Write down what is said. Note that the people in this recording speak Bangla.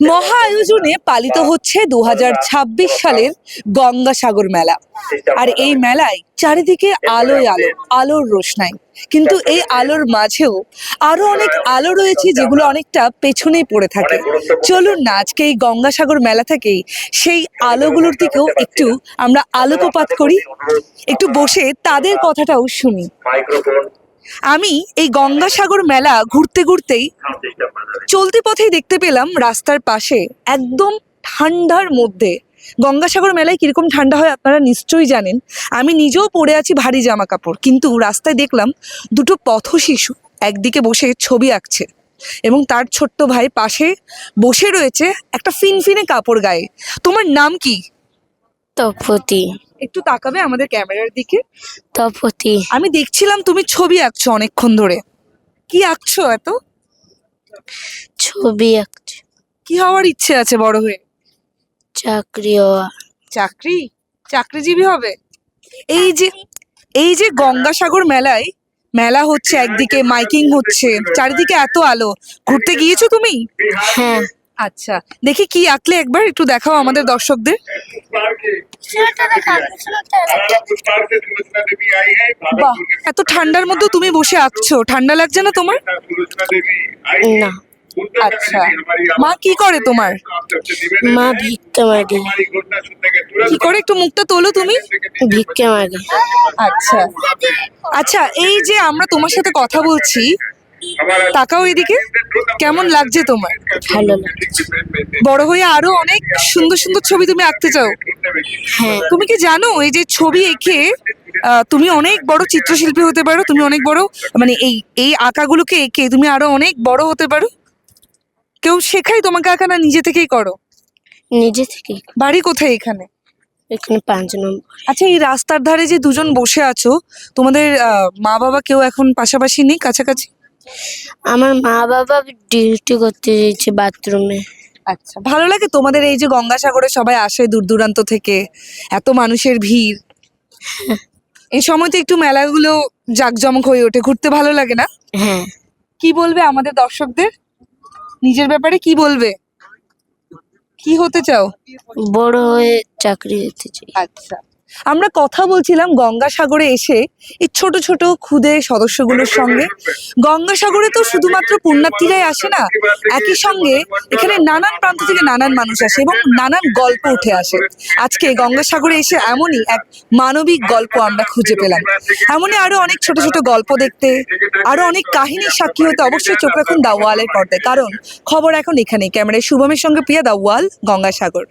মহা আয়োজনে পালিত হচ্ছে দুহাজার ছাব্বিশ সালের গঙ্গাসাগর মেলা। আর এই মেলায় চারিদিকে আলোয় আলো, আলোর রোশনাই। কিন্তু এই আলোর মাঝেও আরও অনেক আলো রয়েছে যেগুলো অনেকটা পেছনেই পড়ে থাকে। চলুন না, আজকে এই গঙ্গাসাগর মেলা থেকেই সেই আলোগুলোর দিকেও একটু আমরা আলোকপাত করি। একটু বসে তাদের কথাটাও শুনি। আমি এই গঙ্গাসাগর মেলা ঘুরতে ঘুরতেই চলতি পথেই দেখতে পেলাম রাস্তার পাশে একদম ঠান্ডার মধ্যে। গঙ্গাসাগর মেলায় কীরকম ঠান্ডা হয় আপনারা নিশ্চয়ই জানেন। আমি নিজেও পরে আছি ভারী জামা কাপড় কিন্তু রাস্তায় দেখলাম দুটো পথ শিশু একদিকে বসে ছবি আঁকছে এবং তার ছোট্ট ভাই পাশে বসে রয়েছে একটা ফিনফিনে কাপড় গায়ে। তোমার নাম কি? তপতি। একটু তাকাবে আমাদের ক্যামেরার দিকে। তপতি। আমি দেখছিলাম তুমি ছবি আঁকছো অনেকক্ষণ ধরে। কি আঁকছো এত? ছবি আঁকছে। কি হওয়ার ইচ্ছে আছে বড় হয়ে? চাকরি হওয়া। চাকরি? চাকরিজীবী হবে? এই যে এই যে গঙ্গাসাগর মেলায় মেলা হচ্ছে একদিকে মাইকিং হচ্ছে চারিদিকে এত আলো। ঘুরতে গিয়েছো তুমি? হ্যাঁ। আচ্ছা দেখি কি আঁকলে একবার একটু দেখাও আমাদের দর্শকদের। এত ঠান্ডার মধ্যে তুমি বসে আঁকছো ঠান্ডা লাগছে না তোমার? না। আচ্ছা মা কি করে তোমার? মা ভিক্ষা মাগে। কি করে একটু মুখটা তোলো তুমি? ভিক্ষা মাগে। আচ্ছা আচ্ছা এই যে আমরা তোমার সাথে কথা বলছি তাকাও এদিকে। কেমন লাগছে তোমার? ভালো লাগছে। বড় হয়ে আরও অনেক সুন্দর সুন্দর ছবি তুমি আঁকতে চাও। হ্যাঁ। তুমি কি জানো এই যে ছবি এঁকে আহ, তুমি অনেক বড় চিত্রশিল্পী হতে পারো তুমি অনেক বড় মানে এই এই আঁকাগুলোকে এঁকে তুমি আরও অনেক বড় হতে পারো। কেউ শেখাই তোমাকে আঁকা না নিজে থেকেই করো? নিজে থেকে বাড়ি কোথায় এখানে? এখানে পাঁচ নম্বর। আচ্ছা এই রাস্তার ধারে যে দুজন বসে আছো তোমাদের আহ, মা বাবা কেউ এখন পাশাপাশি নেই কাছাকাছি? আমার মা বাবা ডিউটি করতে যাচ্ছে বাথরুমে আচ্ছা ভালো লাগে তোমাদের এই যে গঙ্গাসাগরে সবাই আসে দূর দূরান্ত থেকে এত মানুষের ভিড়। এই সময় তো একটু মেলাগুলো জাঁকজমক হয়ে ওঠে ঘুরতে ভালো লাগে না? হ্যাঁ। কি বলবে আমাদের দর্শকদের? নিজের ব্যাপারে কি বলবে? কি হতে চাও? বড় হয়ে চাকরি হতে চাই। আচ্ছা। আমরা কথা বলছিলাম গঙ্গাসাগরে এসে এই ছোট ছোট ক্ষুদে সদস্যগুলোর সঙ্গে। গঙ্গাসাগরে তো শুধুমাত্র পুণ্যার্থীরাই আসে না, একই সঙ্গে এখানে নানান প্রান্ত থেকে নানান মানুষ আসে এবং নানান গল্প উঠে আসে। আজকে গঙ্গাসাগরে এসে এমনই এক মানবিক গল্প আমরা খুঁজে পেলাম। এমনই আরও অনেক ছোট ছোট গল্প দেখতে, আরও অনেক কাহিনীর সাক্ষী হতে অবশ্যই চোখ রাখুন দাওয়ালের পর্দায়। কারণ খবর এখন এখানেই। ক্যামেরায় শুভমের সঙ্গে প্রিয়া দাওয়াল, গঙ্গাসাগর।